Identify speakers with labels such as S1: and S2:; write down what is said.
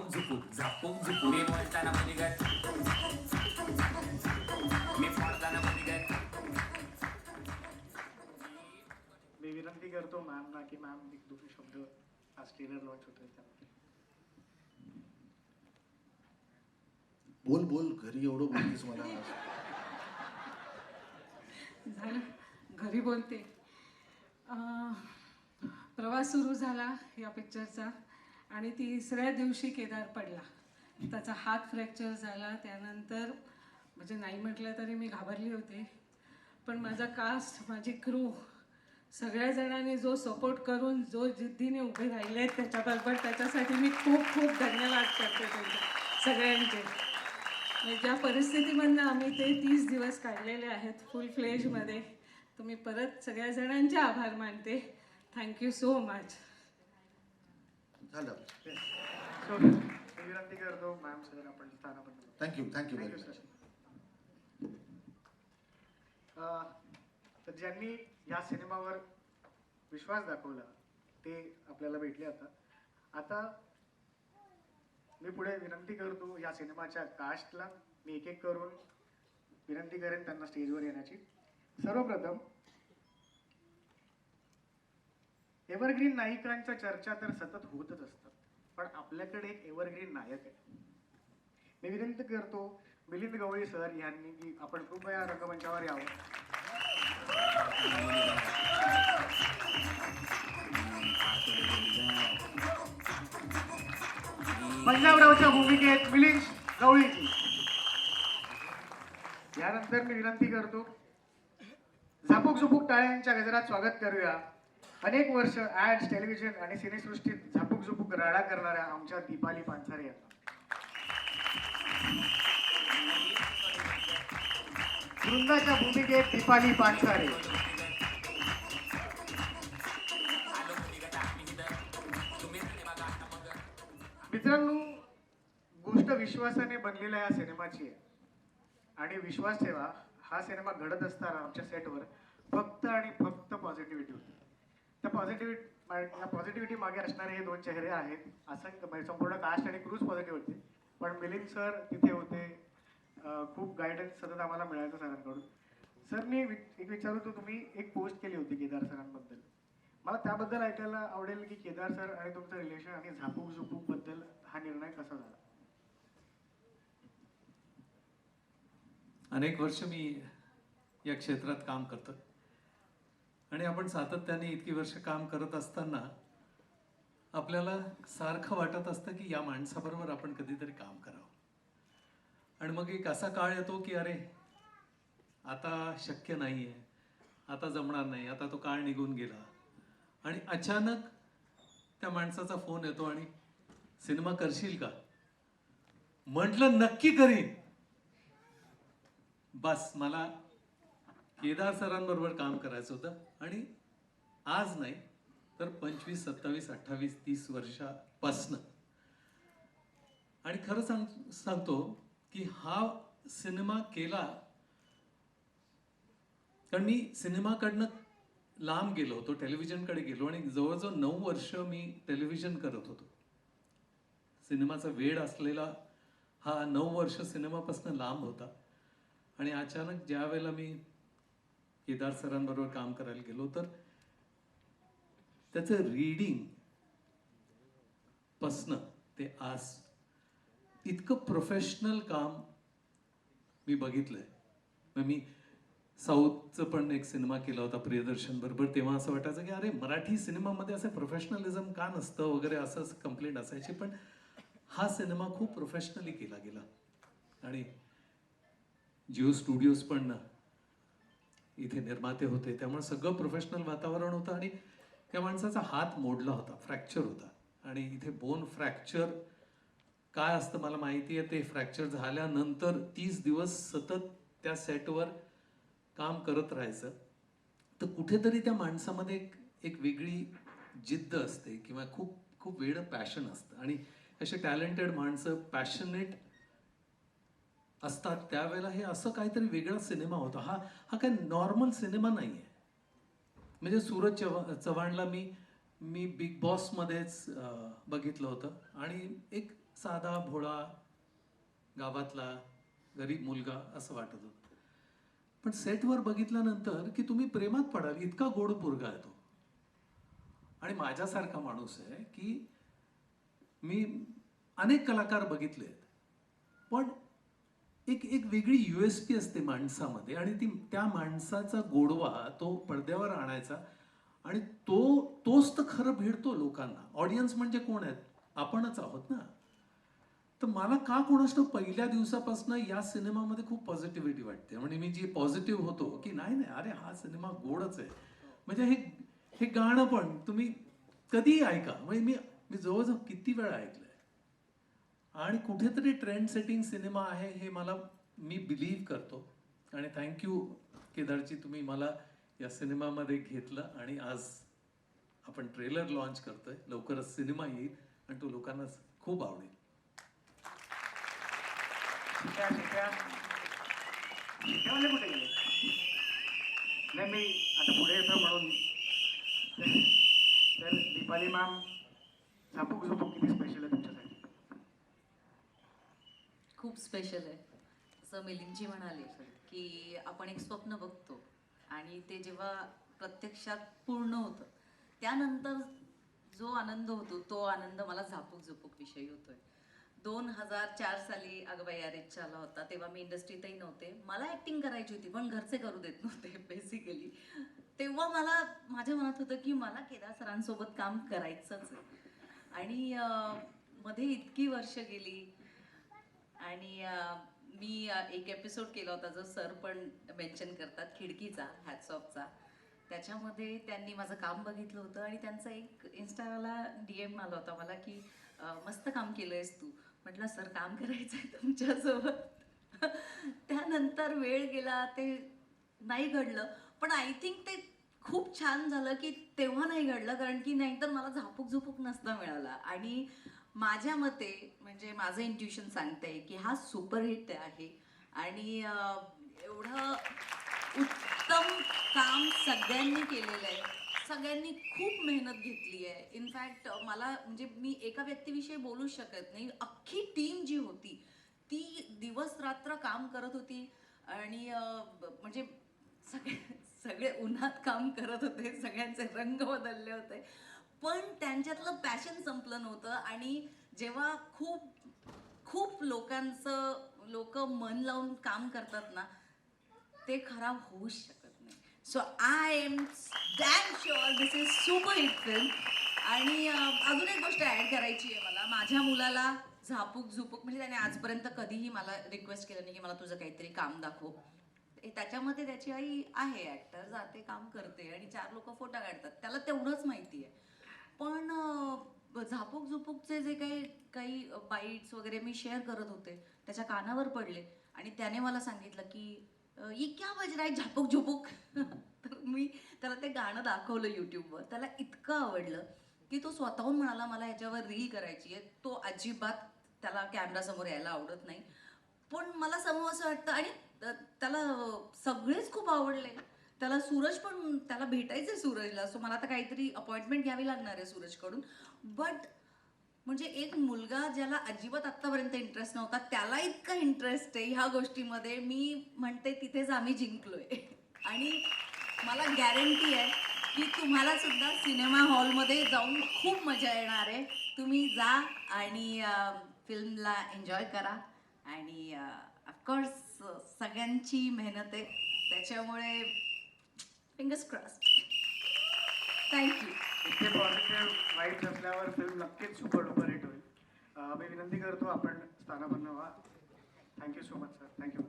S1: झापूक झुपूक झापूक झुपूक मी बोलताना मुलीगत मी बोलताना मुलीगत
S2: मी विनंती करतो मॅमना की मॅम एक दोन शब्द आज ट्रेलर लॉन्च होतोय त्यामध्ये.
S3: बोल बोल घरी एवढं बोलतेस मला.
S4: झालं. घरी बोलते. अं, प्रवास सुरू झाला या पिक्चरचा आणि तिसऱ्या दिवशी केदार पडला. त्याचा हात फ्रॅक्चर झाला. त्यानंतर म्हणजे नाही म्हटलं तरी मी घाबरली होते. पण माझा कास्ट माझी क्रू सगळ्या जणांनी जो सपोर्ट करून जो जिद्दीने उभे राहिले त्याच्याबरोबर त्याच्यासाठी मी खूप खूप धन्यवाद करते त्यांचे सगळ्यांचे. म्हणजे ज्या परिस्थितीमधनं आम्ही ते तीस दिवस काढलेले आहेत फुल फ्लेजमध्ये तुम्ही परत सगळ्या जणांचे आभार मानते. थँक्यू सो मच
S3: झालं.
S2: सो मी विनंती करतो मॅम सर आपण स्थानाबद्दल
S3: thank you thank you
S2: thank you sir ज्यांनी या सिनेमावर विश्वास दाखवला ते आपल्याला भेटले आता. आता मी पुढे विनंती करतो या सिनेमाच्या कास्टला मी एक एक करून विनंती करेन त्यांना स्टेजवर येण्याची. सर्वप्रथम एव्हरग्रीन नायिकांच्या चर्चा तर सतत होतच असतात. पण आपल्याकडे एक एव्हरग्रीन नायक आहे. मी विनंती करतो मिलिंद गवळी सर यांनी की आपण कृपया रंगमंचावर यावं. पंजाबरावच्या भूमिकेत मिलिंद गवळीची यानंतर मी विनंती करतो झापूक झुपूक टाळ्यांच्या गजरात स्वागत करूया. अनेक वर्ष ऍड्स टेलिव्हिजन आणि सिनेसृष्टीत झापूक झुपूक राडा करणाऱ्या आमच्या दीपाली पानसारे यांना. वृंदाच्या भूमिकेत दीपाली पानसारे. मित्रांनो गोष्ट विश्वासाने बनलेल्या या सिनेमाची. आहे आणि विश्वास ठेवा हा सिनेमा घडत असताना आमच्या सेटवर फक्त आणि फक्त पॉझिटिव्हिटी होती. त्या पॉझिटिव्हिटी या पॉझिटिव्हिटी मागे असणारे हे दोन चेहरे आहेत. असं म्हणजे संपूर्ण कास्ट आणि क्रूज पॉझिटिव्ह होते. पण मिलिंद सर तिथे होते. खूप गायडन्स सतत आम्हाला मिळायचं सरांकडून. सर मी वि- एक विचारतो तुम्ही एक पोस्ट केली होती केदार सरांबद्दल. मला त्याबद्दल ऐकायला आवडेल की केदार सर आणि तुमचं रिलेशन आणि झापूक झुपूकबद्दल हा निर्णय कसा झाला?
S5: अनेक वर्ष मी या क्षेत्रात काम करतो. आणि आपण सातत्याने इतकी वर्ष काम करत असताना आपल्याला सारखं वाटत असतं की या माणसाबरोबर आपण कधीतरी काम करावं. आणि मग एक असा काळ येतो की अरे आता शक्य नाही आहे आता जमणार नाही आता तो काळ निघून गेला. आणि अचानक त्या माणसाचा फोन येतो आणि सिनेमा करशील का? म्हटलं नक्की करीन. बस मला केदार सरांबरोबर काम करायचं होतं. आणि आज नाही तर पंचवीस सत्तावीस अठ्ठावीस तीस वर्षापासनं. आणि खरं सांग सांगतो की हा सिनेमा केला कारण मी सिनेमाकडनं लांब गेलो होतो टेलिव्हिजनकडे गेलो आणि जवळजवळ नऊ वर्ष मी टेलिव्हिजन करत होतो. सिनेमाचा वेळ असलेला हा नऊ वर्ष सिनेमापासून लांब होता. आणि अचानक ज्या वेळेला मी केदार सरांबरोबर काम करायला गेलो तर त्याचं रिडिंग पासनं ते आज इतकं प्रोफेशनल काम मी बघितलंय. मग मी साऊथचं पण एक सिनेमा केला होता प्रियदर्शन बरोबर तेव्हा असं वाटायचं की अरे मराठी सिनेमामध्ये असं प्रोफेशनलिझम का नसतं वगैरे असं असं कंप्लेंट असायची पण हा सिनेमा खूप प्रोफेशनली केला गेला. आणि जिओ स्टुडिओज पण ना इथे निर्माते होते. त्यामुळे सगळं प्रोफेशनल वातावरण होतं आणि त्या माणसाचा हात मोडला होता फ्रॅक्चर होता. आणि इथे बोन फ्रॅक्चर काय असतं मला माहिती आहे ते फ्रॅक्चर झाल्यानंतर तीस दिवस सतत त्या सेटवर काम करत राहायचं. तर कुठेतरी त्या माणसामध्ये एक एक वेगळी जिद्द असते किंवा खूप खूप वेगळं पॅशन असतं. आणि असे टॅलेंटेड माणसं पॅशनेट असतात. त्यावेळेला हे असं काहीतरी वेगळा सिनेमा होता. हा हा काही नॉर्मल सिनेमा नाही आहे म्हणजे सूरज चव्हा चव्हाणला मी मी बिग बॉसमध्येच बघितलं होतं. आणि एक साधा भोळा गावातला गरीब मुलगा असं वाटत होतं. पण सेटवर बघितल्यानंतर की तुम्ही प्रेमात पडाल इतका गोड पोरगा आहे तो. आणि माझ्यासारखा माणूस आहे की मी अनेक कलाकार बघितले आहेत पण एक एक वेगळी यू एस पी असते माणसामध्ये आणि ती त्या माणसाचा गोडवा तो पडद्यावर आणायचा आणि तो तोच तर खरं भेटतो लोकांना. ऑडियन्स म्हणजे कोण आहेत? आपणच आहोत ना. तर मला का कोणास पहिल्या दिवसापासून या सिनेमामध्ये खूप पॉझिटिव्हिटी वाटते? म्हणजे मी जी पॉझिटिव्ह होतो की नाही नाही अरे हा सिनेमा गोडच आहे. म्हणजे हे हे गाणं पण तुम्ही कधीही ऐका. म्हणजे मी मी जवळजवळ किती वेळा ऐकलंय. आणि कुठेतरी ट्रेंड सेटिंग सिनेमा आहे हे मला मी बिलीव्ह करतो. आणि थँक्यू केदारजी तुम्ही मला या सिनेमामध्ये घेतलं आणि आज आपण ट्रेलर लॉन्च करतोय. लवकरच सिनेमा येईल आणि तो लोकांना खूप आवडेल.
S2: म्हणजे कुठे नाही मी आता पुढे येतो म्हणून. तर- दीपाली मॅम झापूक झोपूक किती स्पेशल आहे तुमच्यासाठी?
S6: खूप स्पेशल आहे. असं मिलिंदजी म्हणाले की आपण एक स्वप्न बघतो आणि ते जेव्हा प्रत्यक्षात पूर्ण होतं त्यानंतर जो आनंद होतो तो आनंद मला झापूक झुपूक विषयी होतोय. दोन हजार चार साली अगबाई अरेजच्या आला होता तेव्हा मी इंडस्ट्रीतही नव्हते. मला ॲक्टिंग करायची होती पण घरचे करू देत नव्हते बेसिकली तेव्हा मला माझ्या मनात होतं की मला केदार सरांसोबत काम करायचंच आहे. आणि मध्ये इतकी वर्ष गेली आणि मी एक एपिसोड केला होता जो सर पण मेन्शन करतात खिडकीचा हॅटसॉपचा त्याच्यामध्ये त्यांनी माझं काम बघितलं होतं आणि त्यांचा एक इन्स्टाला डी एम आला होता मला की मस्त काम केलंयस तू. म्हटलं सर काम करायचं आहे तुमच्यासोबत. त्यानंतर वेळ गेला ते नाही घडलं. पण आय थिंक ते खूप छान झालं की तेव्हा नाही घडलं कारण की नाहीतर मला झापूक झुपूक नसता मिळाला. आणि माझ्या मते म्हणजे माझं इंट्युशन सांगतंय की हा सुपरहिट आहे. आणि एवढं उत्तम काम सगळ्यांनी केलेलं आहे. सगळ्यांनी खूप मेहनत घेतली आहे. इनफॅक्ट मला म्हणजे मी एका व्यक्तीविषयी बोलू शकत नाही. अख्खी टीम जी होती ती दिवस रात्र काम करत होती. आणि म्हणजे सगळे सगळे उन्हात काम करत होते. सगळ्यांचे रंग बदलले होते. पण त्यांच्यातलं पॅशन संपलं नव्हतं आणि जेव्हा खूप खूप लोकांचं लोक मन लावून काम करतात ना ते खराब होऊच शकत नाही. So I am damn sure this is super hit film आणि अजून एक गोष्ट ॲड करायची आहे मला. माझ्या मुलाला झापूक झुपूक म्हणजे त्याने आजपर्यंत कधीही मला रिक्वेस्ट केलं नाही की मला तुझं काहीतरी काम दाखव. त्याच्यामध्ये त्याची आई आहे ॲक्टर जाते काम करते आणि चार लोक फोटो काढतात. त्याला तेवढंच माहिती आहे. पण झापूक झुपूकचे जे काही काही बाईट्स वगैरे मी शेअर करत होते त्याच्या कानावर पडले. आणि त्याने मला सांगितलं की ये क्या बज रहा है झापूक झुपूक तर मी त्याला ते गाणं दाखवलं यूट्यूबवर त्याला इतकं आवडलं की तो स्वतःहून म्हणाला मला ह्याच्यावर रील करायची आहे. तो अजिबात त्याला कॅमेरासमोर यायला आवडत नाही. पण मला समोर असं वाटतं आणि त्याला सगळेच खूप आवडले. त्याला सूरज पण त्याला भेटायचं आहे सूरजला. सो मला आता काहीतरी अपॉइंटमेंट घ्यावी लागणार आहे सूरजकडून. बट म्हणजे एक मुलगा ज्याला अजिबात आत्तापर्यंत इंटरेस्ट नव्हता त्याला इतका इंटरेस्ट आहे ह्या गोष्टीमध्ये. मी म्हणते तिथेच आम्ही जिंकलोय. आणि मला गॅरंटी आहे की तुम्हाला सुद्धा सिनेमा हॉलमध्ये जाऊन खूप मजा येणार आहे. तुम्ही जा आणि फिल्मला एन्जॉय करा. आणि ऑफकोर्स सगळ्यांची मेहनत आहे. त्याच्यामुळे फिंगर्स क्रॉस थँक्यू
S2: इतके पॉझिटिव्ह वाईट असल्यावर फिल्म नक्कीच सुपर डुपर हिट होईल. मी विनंती करतो आपण स्थानापन्न व्हा. Thank you so much sir thank you